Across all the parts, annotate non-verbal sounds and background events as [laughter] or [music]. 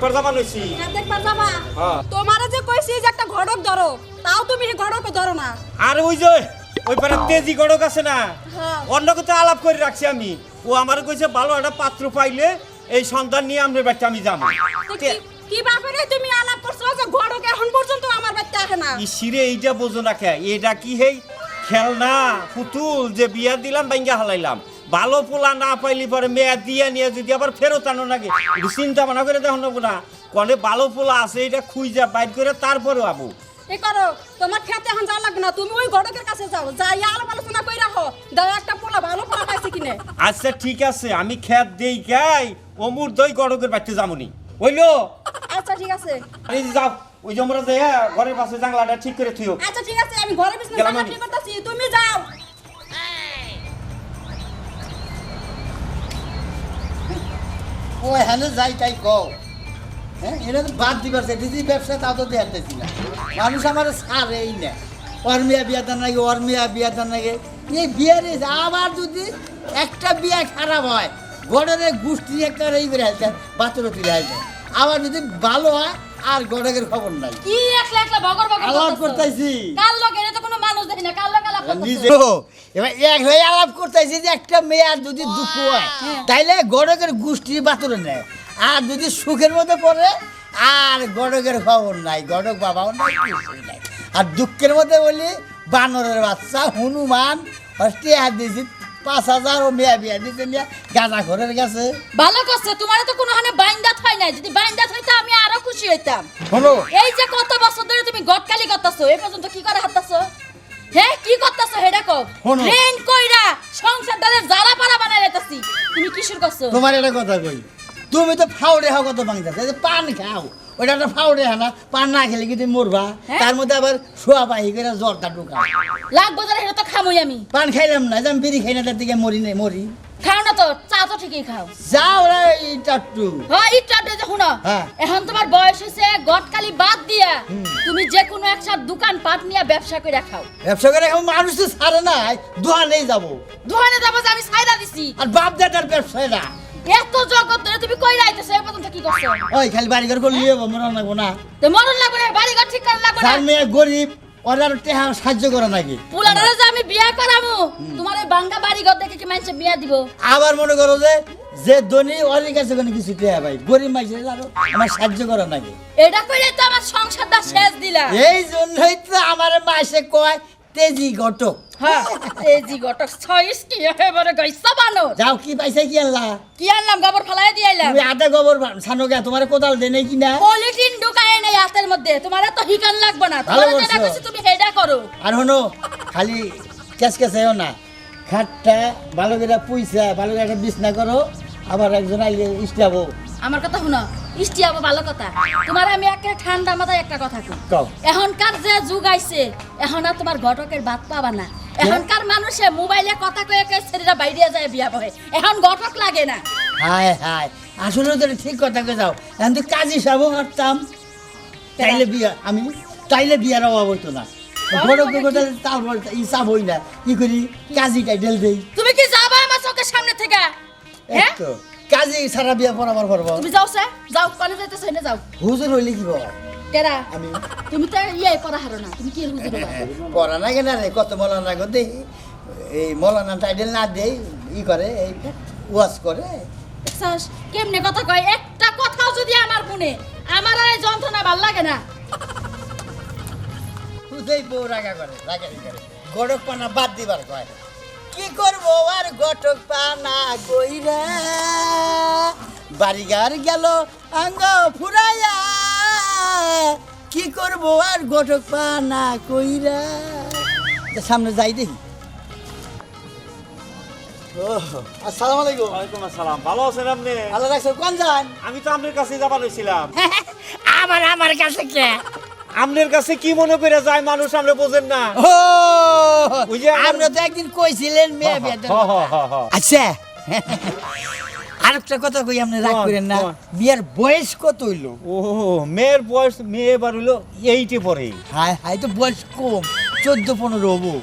দেখবার যাবা নইছি। হ্যাঁ, দেখবার যাবা। হ্যাঁ। তোমারে যে কইছি যে একটা ঘটক ধরো তাও তুমি এই ঘটক ধরো না। আর ওই যে ওই পারে তেজি গড়ক আছে না হ্যাঁ। অন্য কথা আলাপ করে রাখছি আমি। ও আমার কইছে ভালো একটা পাত্র পাইলে এই সন্তান নিয়ে আমরা বাড়িতে আমি যাব। কি- ব্যাপারে তুমি আলাপ করছ যে ঘটক এখন পর্যন্ত আমার বাড়িতে আসে না? ইসিরে এইটা বোঝো না কে? এটা কি হেই? খেলনা পুতুল যে বিয়া দিলাম বাইঙ্গা হালাইলাম। ভালো পোলা না পাইলি পরে মেয়া দিয়া নিয়ে যদি আবার ফেরত আনো নাকি? চিন্তা ভাবনা করে দেখো না কনে ভালো পোলা আছে এটা খুঁজা বাইর করে তারপরে আবু। এই করো তোমার খেতে এখন যাওয়া লাগবে না তুমি ওই কাছে যাও যাই আলাপ আলোচনা করে রাখো দাও একটা পোলা ভালো পোলা পাইছে কিনে। আচ্ছা ঠিক আছে আমি খেত দেই গাই অমুর দই গড়কের বাড়িতে যামনি। হইল? আচ্ছা ঠিক আছে। যে যাও ওই যে যাই ঘরের পাশে জাংলাটা ঠিক করে থুইও। আচ্ছা ঠিক আছে আমি ঘরে বিছনা গেলাম ঠিক করতেছি তুমি যাও। ও হ্যাঁ যাই তাই কও। হ্যাঁ এটা তো বাদ দিবার চাই দিদি ব্যবসা তাও তো দেখতেছি না। মানুষ আমার সারেই না। ওর মেয়া বিয়া দেন নাকি ওর মেয়া বিয়া দেন নাকি এই বিয়ের আবার যদি একটা বিয়া খারাপ হয় গড়ের গোষ্ঠী একটা এই করে আসছে বাচ্চারা তুলে আসছে আবার যদি ভালো হয় আর গড়ের খবর নাই। কি একলা একলা বগর বগর আলাপ করতেছি? কাল লগে? এটা তো কোনো মানুষ দেখি না কাল লগে আলাপ নিজে করতেছো? এবার এক হয়ে আলাপ করতেছি যে একটা মেয়ে আর যদি দুঃখ হয় তাইলে গড়কের গোষ্ঠী বাতরে নেয়। আর যদি সুখের মধ্যে পড়ে আর গড়কের খবর নাই গড়ক বাবাও নাই কিছুই নাই। আর দুঃখের মধ্যে বলি বানরের বাচ্চা হনুমান হস্তে হাত দিয়েছি পাঁচ হাজার ও মেয়া বিয়া দিতে নিয়ে গাঁজা ঘরের কাছে। ভালো করছে তোমার তো কোনো হানে বাইন্দাত হয় নাই। যদি বাইন্দাত হইতো আমি আরও খুশি হইতাম। এই যে কত বছর ধরে তুমি গটকালি করতেছো এই পর্যন্ত কি করে হাঁটতাছো? হ্যাঁ কি করতেছো হেডা কও শোনো। ট্রেন কইরা সংসার সংসারটারে জারা পারা বানাই লাইতাছি তুমি কিসের করছ? তোমার এটা কথা কই। তুমি তো ফাউড়ে হও কত বাংলা পান খাও। ওটা একটা ফাউড়ে হা না পান না খেলে কি তুমি মরবা? হ্যাঁ? তার মধ্যে আবার শোয়া পাহি করে জ্বরটা ঢুকাও। লাগবো যারা হেটা তো খামুই আমি। পান খাইলাম না আমি বিড়ি খাই না তার দিকে মরি নাই মরি। খাও না তো চা তো ঠিকই খাও। যাও রে এই টাট্টু হ্যাঁ ইটা দে যে শুনো হ্যাঁ। এখন তোমার বয়স হয়েছে গটকালি বাদ দিয়া তুমি যে কোনো একটা দোকান পাট নিয়ে ব্যবসা করে খাও। ব্যবসা করে এখন মানুষ তো ছাড়ে না দোকানেই যাব। দোকানে যাব যে আমি সাইডা দিছি। আর বাপ দাদার ব্যবসায় না। এত জগৎ ধরে তুমি কই রাইতেছো এই পর্যন্ত কি করছ? ওই খালি বাড়ি ঘর করলে যাব মনে লাগবো না। তো মরণ লাগবে না বাড়ি ঘর ঠিক করা লাগবে না। মেয়ে গরিব ওরা টেহা সাহায্য করে নাকি? পুলাডারে যে আমি বিয়া করামু তোমার এই বাঙ্গা বাড়ি ঘর দেখে কি মানুষে বিয়া দিব? আবার মনে করো যে যে ধনী ওর কাছে কোনো কিছু টেহা ভাই গরিব মাইছে আরও আমার সাহায্য করে নাকি? এটা কইলে তো আমার সংসারটা শেষ দিলা। এই জন্যই তো আমার মাসে কয় তেজি ঘটক হ্যাঁ এই জি গটক। ছয়স কি এবারে গাইসা বানো যাও কি পাইছে কি আল্লাহ কি আনলাম? গাবর ফালাই দিয়ে আইলাম। তুমি আধা গোবর ছানো গে তোমার কোদাল দে নাই কিনা পলিটিন ঢুকায় নাই হাতের মধ্যে। তোমার তো হিকান লাগবে না। তোমার যেটা। কইছি তুমি হেডা করো আর হনো খালি ক্যাশ ক্যাশাইও না। খাটটা ভালো করে পুইসা ভালো করে বিছনা করো আবার একজন আইলে ইস্টাবো আমার কথা শুনো। ইষ্টি আবার ভালো কথা। তোমার আমি একটা ঠান্ডা মাথায় একটা কথা কই। এখনকার যে যুগ আইছে এখন আর তোমার ঘটকের বাদ পাবা না। এখনকার মানুষে মোবাইলে কথা কয়ে কয়ে ছেলেরা বাইরে যায় বিয়া বহে। এখন ঘটক লাগে না। হায় হায় আসলে তো ঠিক কথা কে যাও। এখন তো কাজী সাবো হাঁটতাম তাইলে বিয়া আমি তাইলে বিয়ার অভাব হইতো না। বড় কথা তারপর ই চাপ হই না। কি করি কাজী টাইটেল দেই। তুমি কি যাবা আমার চোখের সামনে থেকে? হ্যাঁ? কাজী সারা বিয়া পড়াবার পড়ব। তুমি যাও স্যার যাও কলে যাইতেছ না যাও। হুজুর হইলে কি বাবা কেরা আমি তুমি তো ইয়ে পড়া হারো না তুমি কি হুজুর? [laughs] পড়া না কেন রে কত মলানা গো দেই। এই মলানা টাইটেল না দেই ই করে এই ওয়াশ করে দেখছস, কেমনে কথা কয়? একটা কথাও যদি আমার মনে আমার আর যন্ত্রণা ভালো লাগে না। খুদেই বউ রাগা করে রাগারি করে গড়ক পানা বাদ দিবার কয়। কি করব? আর গটক পানা কইরা বাড়িগার গেল আঙ্গ ফুরাইয়া। কি করব? আর গটক পানা কইরা। সামনে যাই দেখি। আসসালামু আলাইকুম। ওয়ালাইকুম আসসালাম। ভালো আছেন আপনি? কোন যান? আমি তো আপনার কাছে যাবা লইছিলাম [laughs] আবার আমার কাছে কে? আপনার কাছে কি মনে করে যায় মানুষ আপনি বোঝেন না। ও আমার- তো একদিন কইছিলেন মেয়ে বিয়ে দেন। হ, হ, হ, হ। আচ্ছা। আরেকটা কথা কই আপনি রাগ করেন না? বিয়ার বয়স কত হইল? ও মেয়ের বয়স মেয়ে এবার হইল এইটে পরে। তো বয়স কম। চোদ্দ পনেরো হব।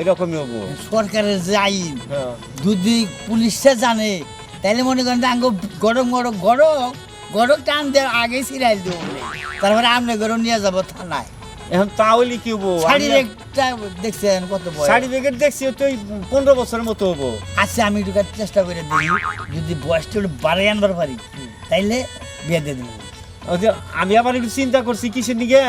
এরকমই হব। সরকারের যে আইন হ্যাঁ। যদি পুলিশটা জানে তাইলে মনে করেন আঙ্গ গরম গরম গরম গরক টান দেওয়ার আগে সিরাইল দেবো। তারপরে আপনি গরম নিয়ে যাব থানায়। এখন তাহলে কি হব? শাড়ির একটা দেখছেন কত বয়স। সার্টিফিকেট দেখছি তো পনেরো বছরের মতো হব। আচ্ছা আমি একটু চেষ্টা করে যদি বয়সটা একটু বাড়াই আনবার পারি তাইলে বিয়ে দিয়ে দেবো। আমি আবার একটু চিন্তা করছি কিসের দিকে।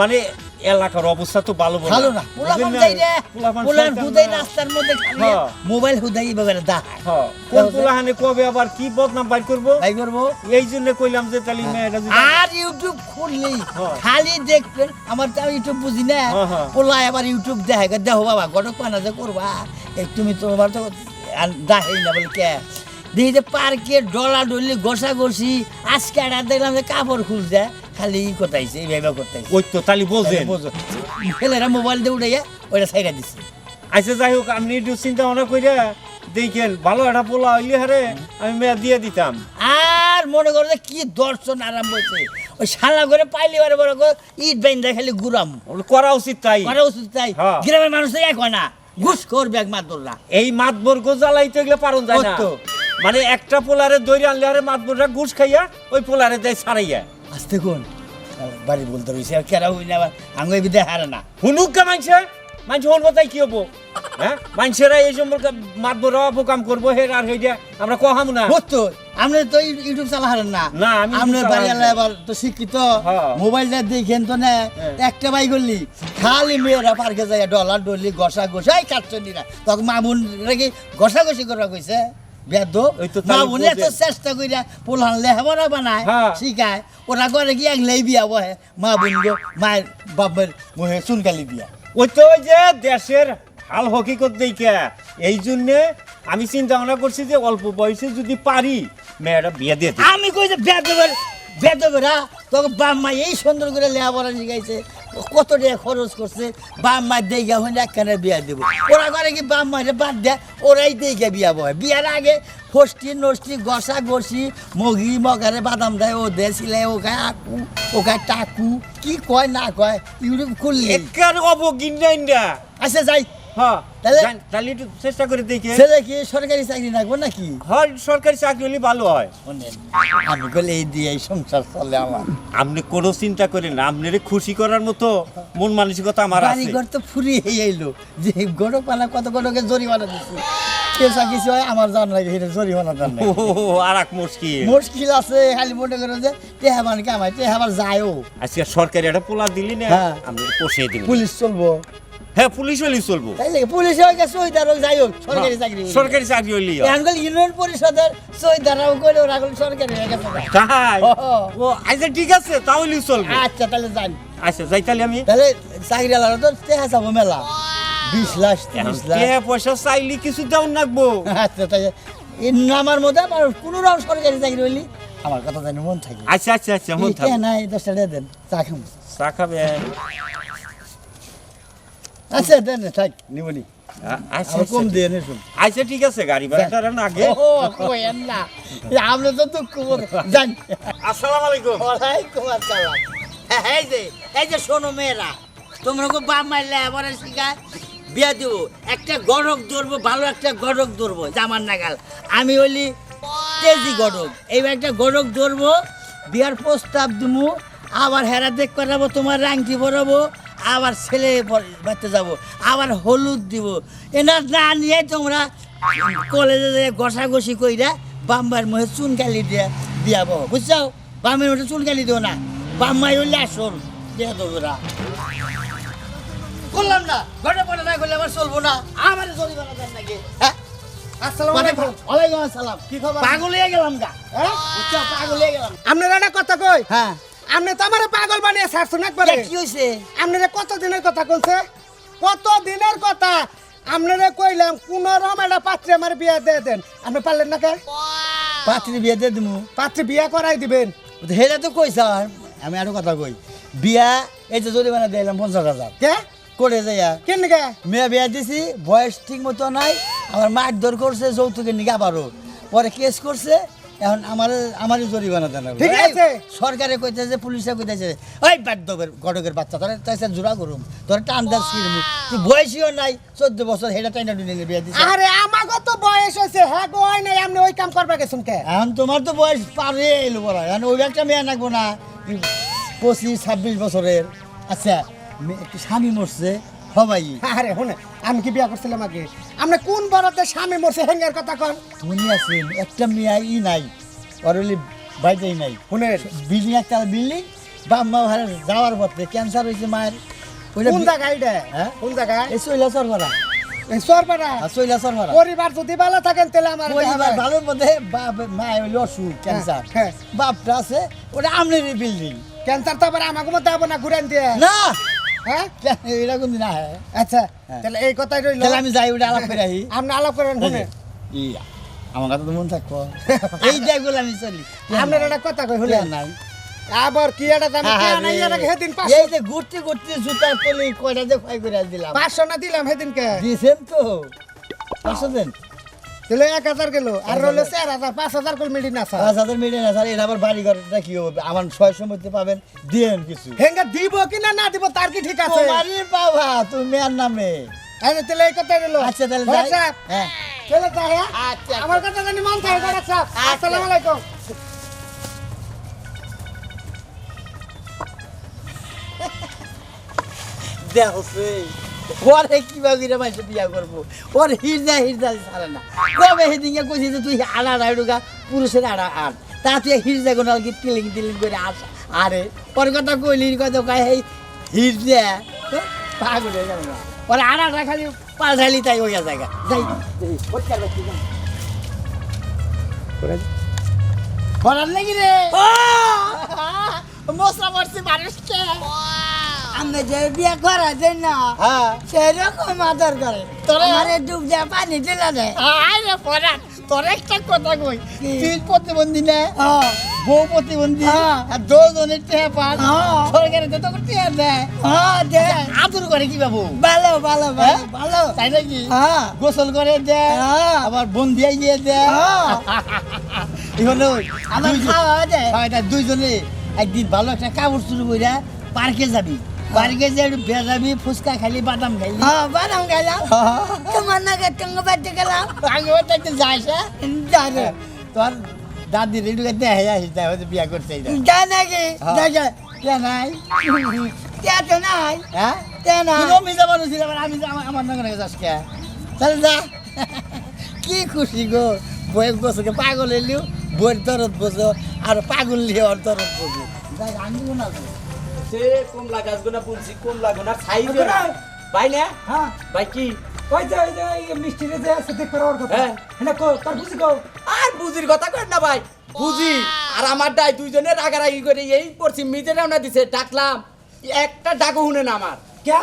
মানে এলাকার অবস্থা তো ভালো ভালো না। পোলাপান যাই রে পোলাপান হুদাই রাস্তার মধ্যে হ্যাঁ। মোবাইল হুদাই এভাবে দাহায় হ্যাঁ, কোন পোলাহানে কবে আবার কি বদনাম বাইর করব? তাই করব? এই জন্য কইলাম যে তাহলে মেয়েটা আর ইউটিউব খুললেই হ্যাঁ। খালি দেখবেন আমার তো ইউটিউব বুঝি না। হ্যাঁ, হ্যাঁ। পোলা আবার ইউটিউব দেখে দেখো বাবা গটক পানা যে করবা। তুমি তোমার তো দাহেই না বলে কে? দেখি যে পার্কে ডলা ডলি গোসা গসি আজকে দেখলাম যে কাপড় খুলছে। খালি কোথাইছে এইভাবে কোথাইছে? ওই তো তাহলে বোঝেন। ছেলেরা মোবাইল দিয়ে উঠাইয়া ওইটা সাইডা দিচ্ছে আচ্ছা যাই হোক আপনি একটু চিন্তা ভাবনা করে দেখেন ভালো একটা পোলা হইলে হারে আমি মেয়ে দিয়ে দিতাম। আর মনে করো যে কি দর্শন আরাম হয়েছে ওই শালা করে পাইলে বারে বড় করে ইট বাইন্দা খালি ঘুরাম। ওগুলো করা উচিত তাই। করা উচিত তাই। হ্যাঁ। গ্রামের মানুষ এক হয় না। ঘুষ কর ব্যাগ মাদুররা। এই মাতবর গো জ্বালাইতে গেলে পারন যায় না। মানে একটা পোলারে দৈরি আনলে আরে মাতবররা ঘুষ খাইয়া ওই পোলারে দেয় ছাড়াইয়া। আসতে কোন? বাড়ি বলতে রয়েছে আর কেরা হই না আঙ্গুই বিদে হারে না। হুনুক কে মানছে মানছে হন তাই কি হব? হ্যাঁ? মানুষেরা এই সম্পর্কে মাতবররা অপকাম করব হে আর হইয়া আমরা কহাম না? বুঝতো আপনি তো ইউটিউব চালা হারেন না। না, ইউটিউব বাড়ি আল্লাহ এবার তো শিক্ষিত হ্যাঁ। মোবাইলটা দেখেন তো না হ্যাঁ। একটা বাই করলি খালি মেয়েরা পার্কে যায় ডলার ডলি ঘষা ঘষাই কাটছনিরা তখন মামুন রেগে ঘষা ঘষি করা কইছে? বেদ। তো চেষ্টা লেহাবরা বানায় হ্যাঁ। শিখায়। ওরা করে কি একলাই বিয়া বহে। মা বোন মায়ের বাপের মুহে চুনকালি দিয়া ওই তো ওই যে দেশের হাল হকিকত দেখে এই জন্যে আমি চিন্তা ভাবনা করছি যে অল্প বয়সে যদি পারি মেয়েরা বিয়ে দিয়ে। আমি কই যে বেদবেরা তোকে বাপ মা এই সুন্দর করে লেখাপড়া শিখাইছে। কত টাকা খরচ করছে? বাপ মা দেখা হইলে একখানে বিয়া দেবো। ওরা করে কি বাপ মারে বাদ দেয় ওরাই দেখে বিয়া বয়। বিয়ার আগে ফষ্টি নষ্টি গসা গসি মগি মগারে বাদাম দেয় ও দে সিলাই ও খায় আকু ও খায় টাকু। কি কয় না কয় ইউটিউব খুললে? একেবারে অবগিন্যাই না। আচ্ছা যাই। হ্যাঁ তাহলে- একটু চেষ্টা করে দেখে। ছেলে কি সরকারি চাকরি রাখব নাকি? হয় সরকারি চাকরি হলে ভালো হয়। আমি বলে এই দিয়ে এই সংসার চলে আমার। আপনি কোনো চিন্তা করেন না আপনারে খুশি করার মতো মন মানসিকতা আমার আছে। বাড়িঘর তো ফুরিয়ে এলো যে কত গরকে জরিমানা দিচ্ছে পেশা কিছু হয় আমার জান লাগে এটা জরিমানা জান ও আর এক মুশকিল। মুশকিল আছে খালি মনে যে মান কামাই যায়ও। আজকে সরকারি একটা পোলা দিলি না হ্যাঁ। পোষিয়ে দিবেন পুলিশ চলবো। হ্যাঁ পুলিশ হলেই চলবো। তাই লাগে পুলিশ হয়ে গেছে যাই হোক সরকারি হ্যাঁ, চাকরি সরকারি চাকরি হয়। এখন ইউনিয়ন পরিষদের সইদারাও করে ওরা এখন সরকারি হয়ে গেছে। তাই? ও। আচ্ছা ঠিক আছে তাহলেই চলবে। আচ্ছা তাহলে যান আচ্ছা যাই তাহলে আমি তাহলে চাকরি আলাদা তো যাব মেলা। বিশ লাখ তিরিশ লাখ। পয়সা চাইলে কিছু দাও নাকবো। আচ্ছা তাই নামার মধ্যে আমার কোনো রকম সরকারি চাকরি হইলি? আমার কথা জানি মন থাকে। আচ্ছা আচ্ছা আচ্ছা মন থাক। দশটা দেন চা খাম চা খাবে আচ্ছা দেন থাক। নিবনি আ- আচ্ছা আর কম আচ্ছা, দিয়ে নে শুন। আচ্ছা ঠিক আছে গাড়ি ভাড়াটা রান আগে। ও কইেন না। এই তো তো কুমোর জান আসসালামু আলাইকুম। ওয়ালাইকুম আসসালাম। এই যে এই যে শোনো মেয়েরা তোমরা কো বাপ মারলে শিখায়। বিয়া দিব। একটা গড়ক ধরবো ভালো একটা গরক ধরবো জামার নাগাল। আমি হইলি তেজি গরক এইবার একটা গরক ধরবো বিয়ার প্রস্তাব দিমু আবার হেরা দেখ করাবো তোমার রাংটি পরাবো। আবার ছেলে বাড়তে যাব আবার হলুদ দিব। এনার না নিয়ে তোমরা কলেজে ঘষাঘষি কইরা বাম্বার মুখে চুন গালি দিয়ে দিয়াবো বুঝছ বামের মুখে চুন গালি দিও না। বাম্মাই হইলে আসল দিয়ে দেবো করলাম না ঘরে পড়ে না করলে আমার চলবো না। আমার জরিমানা দেন নাকি? হ্যাঁ? মানে হয়ে গেলাম পাগল গেলাম আপনার একটা কথা কই? হ্যাঁ। আপনি তো আমার পাগল বানিয়ে ছাড়ছেন একবারে। কি হয়েছে আপনারা কত দিনের কথা কইছে? কত দিনের কথা? আপনারা কইলাম কোন একটা পাত্রে আমার বিয়া দিয়ে দেন। আপনি পারলেন না কে? পাত্রী বিয়ে দিয়ে দিমু। পাত্রে বিয়া করাই দিবেন। হেরা তো কইছ আমি আরও কথা কই। বিয়া এই যে জরিমানা দিলাম পঞ্চাশ হাজার। কে? করে যাইয়া। কেন গে মেয়ে বিয়া দিছি বয়স ঠিক মতো নাই আমার মারধর করছে যৌতুকের নিকে আবারও। পরে কেস করছে এখন আমার আমারই জরিমানা দেন ঠিক আছে। সরকারে কইতেছে পুলিশে কইতেছে ওই বাদ্যবের ঘটকের বাচ্চা তোরা তাইছে জোড়া করুম তোর একটা আন্দাজ ছিড়মু তুই বয়সীও নাই চোদ্দ বছর হেটা টাইনা টুনে বিয়ে দিছে। আরে আমাকে তো বয়স হয়েছে হ্যাঁ গো হয় নাই আপনি ওই কাম করবা গেছেন কে? এখন তোমার তো বয়স পারে এলো বড় এখন ওই একটা মেয়ে নাকবো না। পঁচিশ ছাব্বিশ বছরের আচ্ছা স্বামী মরছে সবাই আরে শুনে আমি কি বিয়া করছিলাম আগে? আপনি কোন বড়তে স্বামী মরছে হেঙ্গের কথা কন? তুমি আছেন একটা মেয়ে ই নাই অরলি বাইতেই নাই। শুনে বিল্ডিং একটা বিল্ডিং বা মা ভাড়া যাওয়ার পথে ক্যান্সার হয়েছে মায়ের। কোন জায়গায় এটা? হ্যাঁ? কোন জায়গায়? এই চৈলাসর ভাড়া এই সরপাড়া চৈলাসর ভাড়া পরিবার যদি ভালো থাকেন তাহলে আমার পরিবার ভালোর মধ্যে বাপ মায়ের হইল অসুখ ক্যান্সার হ্যাঁ। বাপটা আছে ওটা আমনেরই বিল্ডিং ক্যান্সার তো আবার আমাকে মধ্যে না ঘুরেন দিয়ে। না! হ্যাঁ? দিন আহে। আচ্ছা হ্যাঁ। তাহলে এই কথাই রইল। তাহলে আমি যাই ওটা আলাপ করে আহি। আপনি আলাপ করেন ইয়া, আমার কথা তো মন থাকব। [laughs] এই দেখগুলো আমি চলি। আপনার একটা কথা কই প্ল্যান নাই? আবার কি এটা দাম কে। এটা এই যে ঘুরতে ঘুরতে জুতার তলে কয়টা যে ক্ষয় করে দিলাম। পাঁচশো না দিলাম সেদিনকে। দিয়েছেন তো? পাঁচশো দেন? তাহলে এক হাজার গেল। আর এক চার হাজার পাঁচ হাজার করে মিলি না স্যার পাঁচ হাজার মিলিয়ে না স্যার এটা আবার বাড়ি ঘরটা কি হবে? আমার ছয় সময়তে পাবেন দিয়েন কিছু। হেঙ্গা দিব কি না না দিব তার কি ঠিক আছে? তোমারই বাবা তুমি আর নামে। আরে তাহলে এই কথাই রইল। আচ্ছা তাহলে হ্যাঁ। তাহলে হ্যাঁ? আচ্ছা, আচ্ছা। আমার কথা জানি মন থাকে বড় আসসালামু আলাইকুম। দেখছে ওরে কীভাবে করে মাইসে বিয়া করব। ওর হিরদা হিরদা ছাড়ে না। কবে সেদিনকে কইছি যে তুই আড়া আড়াই ঢুকা পুরুষের আড়া আট তা তুই হিরদা কোনো আর কি তিলিং তিলিং করে আস। আরে ওর কথা কইলি কথা কয় এই হিরদা পাগল হয়ে যাবে না। ওর আড়া আড়া খালি পাল্টাইলি তাই ওই জায়গা। যাই কি? করার নাকি রে। মশলা মারছে মানুষকে। আমরা যে বিয়ে করা যায় না হ্যাঁ। সেরকম আদর করে। তোরা- আমারে ডুব দিয়ে পানি দিলে আরে পরান তোর একটা কথা কই। তুই প্রতিবন্ধী না বউ প্রতিবন্ধী। আর দুজনের টেহা পান। সরকারে তো তোকে টেহা দেয়। দে। আদর করে কি বাবু? ভালো ভালো ভালো হ্যাঁ? তাই নাকি? গোসল করে দেয়। আবার বন্দিয়াই গিয়ে দেয় হ্যাঁ। দুইজনে একদিন ভালো একটা কাপড় শুরু করে পার্কে যাবি। একটু বেজাবি ফুচকা খাইলি বাদাম খাইলি? হ্যাঁ বাদাম গেলাম তোমার নাকি টঙ্গ বাড়তে গেলাম। আগে ওটা একটু হ্যাঁ? জানে তোর দাদির একটু দেখে আসিস তাই হয়তো বিয়া এটা যা নাকি? হ্যাঁ। দেখে কে নাই। তে তো নাই। হ্যাঁ? তে না তুইও মিজা মানুষ ছিলি, আবার আমি যা- আমার- নগরে যাস কে? তাহলে যা। কি খুশি গো। বই বসে পাগল এলিও বইয়ের দরদ বসো আর পাগল লিয়ে ওর দরদ বসো আমি না। সে কমলা গাছগুলো বুনছি কমলা গুনা খাইবে না ভাই না? হ্যাঁ। ভাই কি? ওই যে ওই যে মিষ্টি রে যে আছে দেখ ওর কথা। হ্যাঁ। হ্যাঁ কো তার বুঝি কো। আর বুঝির কথা কর না ভাই বুঝি। আর আমার ডাই দুইজনে রাগারাগি করে এই পড়ছি মিজে রান্না দিছে ডাকলাম। একটা ডাকও শুনে না আমার। কে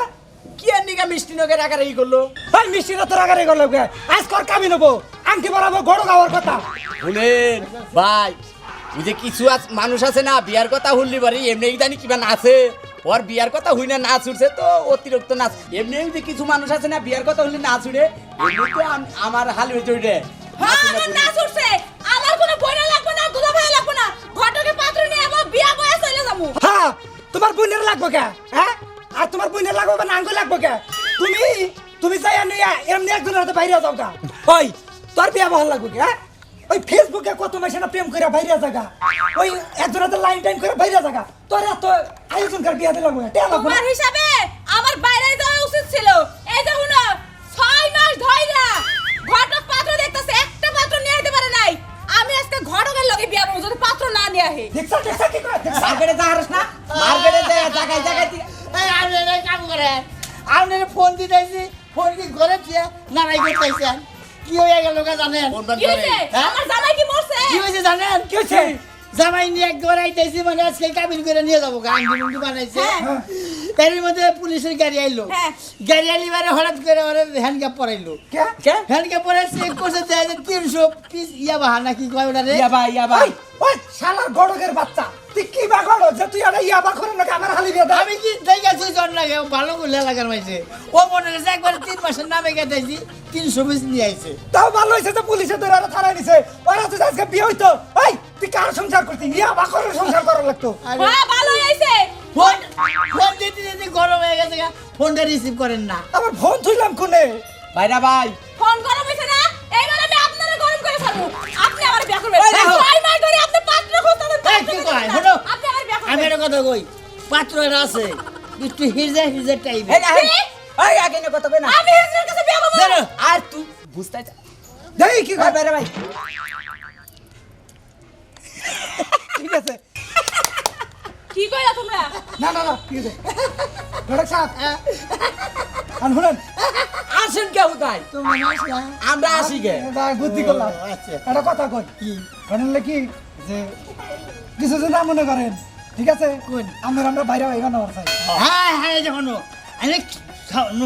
কি আর নিকা মিষ্টি নগে রাগারাগি করল? ভাই মিষ্টি রে তোর আগারে গেল কে? আজ কর কামি নেব আংটি বরাবর গড় গাওয়ার কথা। শুনেন ভাই ওই যে কিছু আছ- মানুষ আছে না বিয়ার কথা শুনলি পারি এমনি জানি কিবা নাচে। ওর বিয়ার কথা হই না নাচ উঠছে তো অতিরিক্ত নাচ। এমনি যে কিছু মানুষ আছে না বিয়ার কথা হইলে নাচ উঠে এমনি তো আম- আমার হাল হয়ে উঠে হ্যাঁ আমার না ছুটছে আমার কোনো বইনা লাগবে না দুলা ভাই লাগবে না। ঘটকে পাত্র নিয়ে আমার বিয়া বয়া চলে যাব। হ্যাঁ তোমার বোনের লাগবে কে? হ্যাঁ? আর তোমার বোনের লাগবে না আঙ্গুল লাগবে কে? তুমি তুমি যাই আনি এমনি একজনের হাতে বাইরে যাও গা। ওই তোর বিয়া ভালো লাগবে কে হ্যাঁ? ওই ফেসবুকে কত মাসে না প্রেম করে বাইরে জায়গা ওই একজনের লাইন টাইম করে বাইরে জায়গা তোর এত আয়োজন কর বিয়াতে লাগবে টিয়া লাগবে তোমার হিসাবে আমার বাইরে যাওয়া উচিত ছিল। এই যে শুনো ছয় মাস ধইরা ঘটক পাত্র দেখতেছে একটা পাত্র নিয়ে আইতে পারে নাই। আমি আজকে ঘটকের লগে বিয়া করব যদি পাত্র না নিয়ে আহে দেখছা দেখছা কি করে দেখছা। মার্কেটে যা হারস না মার্কেটে যা জায়গায় জায়গায় দি- এই আপনি এটা কাম করে। আমি ফোন দিতেছি ফোন কি ঘরে দিয়ে নারাই করতেছেন কি হয়ে গেল কে জানেন কি। হয়েছে হ্যাঁ? আমার জামাই কি মরছে কি হয়েছে জানেন কি হয়েছে? জামাই নিয়ে একবার আইতেছি মানে আজকে কাবিন করে নিয়ে যাব গান গুন্ডু বানাইছে হ্যাঁ। মধ্যে পুলিশের গাড়ি আইলো হ্যাঁ। গাড়ি আইলি মানে হঠাৎ করে ওরা হ্যান্ডকাপ পরাইলো কে কে? হ্যান্ডকাপ পরে চেক করছে দেয় তিনশো পিস ইয়া বাহা নাকি কয় ওটা রে ইয়া ভাই ওই ওই শালার গড়কের বাচ্চা তুই কি বা করো? যে তুই একটা ইয়া বা করো নাকি আমার হালি বিয়া আমি কি দেখেছি জন লাগে ভালো করে লাগার মাইছে ও মনে হচ্ছে একবার তিন মাসের নামে গেতেছি তিনশো পিস নিয়ে আইছে। তাও ভালো হয়েছে যে পুলিশে ধরে আর থানায় নিছে। ওরা তো আজকে বিয়ে হইতো। এই তুই কার সংসার করতি? ইয়া বা করো সংসার করা লাগতো। আরে। হ্যাঁ ভালো হয়েছে। ফোন ফোন দিতে দিতে গরম হয়ে গেছে ফোনটা রিসিভ করেন না। আমার ফোন থইলাম কোনে? ভাইরা ভাই এই, কি কয়? শোনো। আমি একটা কথা কই? পাত্র এর আছে। একটু হিরজা হিরজা টাইপ এই আগে না কথা না। আমি হিজড়ার কাছে বিয়া করব। আর তুই বুঝতে দেই কি কয়? ভাই। ঠিক আছে। কি কইলা তোমরা? না না না ঠিক আছে। ধরে সাপ। আর শুনেন আসেন কেউ তাই? তোমার আমরা আসি গে। বুদ্ধি করলাম। আচ্ছা। একটা কথা কই। কি? কি? যে কিছু যদি না মনে করেন ঠিক আছে? কোন? আমরা আমরা বাইরে বাইরে না চাই হ্যাঁ হ্যাঁ যখন আমি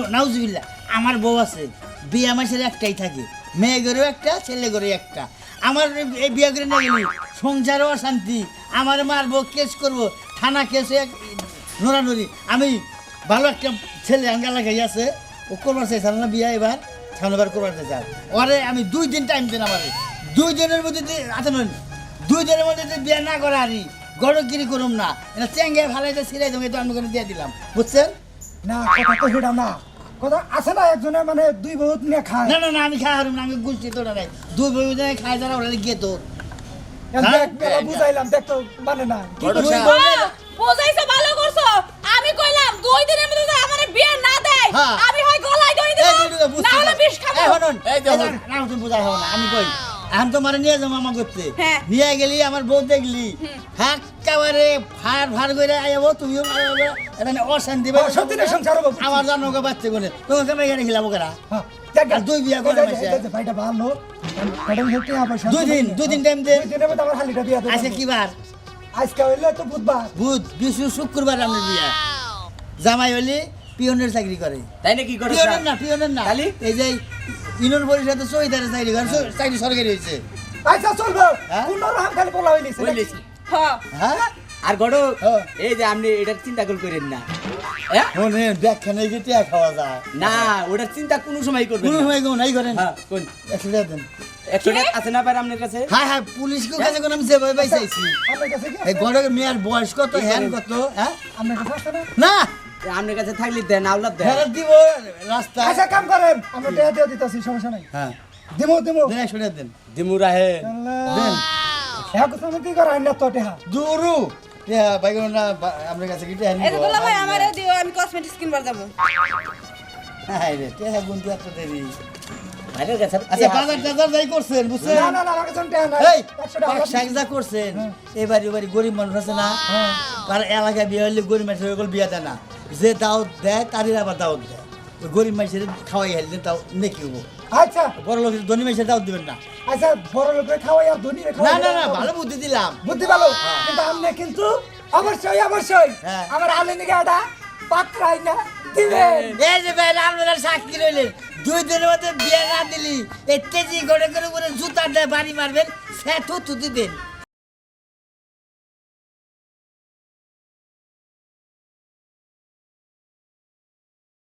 নাউজুবিল্লা আমার বউ আছে। বিয়া মাসের একটাই থাকে। মেয়ে ঘরেও একটা ছেলে ঘরে একটা। আমার এই- এই বিয়ে করে না গেলি। সংসারও অশান্তি। আমার মারবো কেস করব। থানা কেস নড়ানড়ি আমি ভালো একটা ছেলে আঙ্গা লাগাই আছে ও করবার চাইছিল না বিয়া এবার সামনেবার করবার চাইছে ওরে আমি দুই দিন টাইম দেন আমার দুই দিনের মধ্যে দি- আচ্ছা দুই দিনের মধ্যে যদি বিয়ে না করে আরি গড়গিরি করুম না। এটা চেঙ্গে ভালো সিরাই তুমি তো আমি করে দিয়ে দিলাম। বুঝছেন? না কথা তো সেটা না। কথা আছে না একজনে মানে দুই বহুত নিয়ে খায়। না না না আমি খাই হারুম না আমি গুলছি তো নাই। দুই বই খাই যারা ওরা গিয়ে তো। হ্যাঁ? দেখ, বুঝাইলাম দেখ তো মানে না। বুঝাইছো ভালো করছ। দুই দিনের মধ্যে আমার বিয়ে না দেয়। হ্যাঁ। আমি হয় গলায় দই দেব না হলে বিষ খাব। এই দেখুন। তুমি বুঝাই হবে না, আমি কই? এখন মানে নিয়ে যাব মামা করতে হ্যাঁ। নিয়ে গেলি আমার বউ দেখলি। একেবারে ফার ফার করে আইবো তুমিও আইবো এটা না অশান্তি সত্যি না, সংসার আমার জানো গো বাচ্চা কোনে তোমাকে আমি এখানে খেলাবো কেরা? হ্যাঁ, দুই বিয়া করে ভাইটা ভালো দুই দিন দুই দিন টাইম দে। কি বার? আজকে হইলে তো বুধবার। বুধ বিশু শুক্রবার আমার বিয়া। জামাই হলি পিয়নের চাকরি করে। তাই না কি করে পিয়নের না পিয়নের না। খালি? এই যে ইউনিয়ন পরিষদে চৌধুরী চাকরি করে চাকরি সরকারি হয়েছে। আচ্ছা চলবে। হ্যাঁ? কোন রকম খালি হইলিছে বললেছি। হ্যাঁ হ্যাঁ? আর গড়। এই যে আপনি এটার চিন্তা করে করেন না। ব্যাখ্যানে গিয়ে টিয়া খাওয়া যায়? না ওটার চিন্তা কোনো সময় করবেন কোনো না। সময় কেউ নাই করেন। হ্যাঁ কোন? একশো টাকা দেন। একশো টাকা আছে না পার আপনার কাছে? হ্যাঁ হ্যাঁ পুলিশকে কাছে কোনো আমি যেভাবে পাইছি আপনার কাছে কি এই গড়ের মেয়ের বয়স কত হ্যান কত হ্যাঁ? আপনার কাছে না? না! আপনার কাছে থাকলে দেন দেন। ফেরত দিব রাস্তা আচ্ছা কাম করেন আমরা টেয়া দিয়ে দিতেছি সমস্যা নাই। হ্যাঁ। দিমু দিমু। দেন একশো টাকা দেন। দিমুরা হে দেন। হ্যাঁ কথা না তো টেহা? দুরু। হ্যাঁ বাইক না আপনার কাছে কি এই যে দুলা ভাই আমারও দিও আমি কসমেটিক্স কিনবার যাব। হ্যাঁ রে টিয়া গুনতে এত দেরি। আচ্ছা বাজার টাজার যাই করছেন বুঝছেন? না না না আমার কাছে টেহা নাই। এই একশো টাকা ব্যবসা যা করছেন। এবার গরিব মানুষ আছে না? তার এলাকায় বিয়ে হলে গরিব মানুষ বিয়ে দেয় না। যে দাওয়াত দেয় তারই আবার দাওয়াত দেয়। ওই গরিব মানুষের খাওয়াই হেললে তাও নেকি হব? আচ্ছা। বড় লোকের ধনী মানুষের দাওয়াত দিবেন না। আচ্ছা বড় লোকের খাওয়াই আর ধনী না না না ভালো বুদ্ধি দিলাম। বুদ্ধি ভালো? কিন্তু আপনি কিন্তু অবশ্যই অবশ্যই হ্যাঁ। আমার আলিনি গাটা পাকড়াই না দিবেন এই যে ভাই আপনারা সাক্ষী রইলেন দুই দিনের মধ্যে বিয়ে না দিলি এই তেজি গড়ে করে করে জুতা দেয় বাড়ি মারবেন সে থু দিবেন।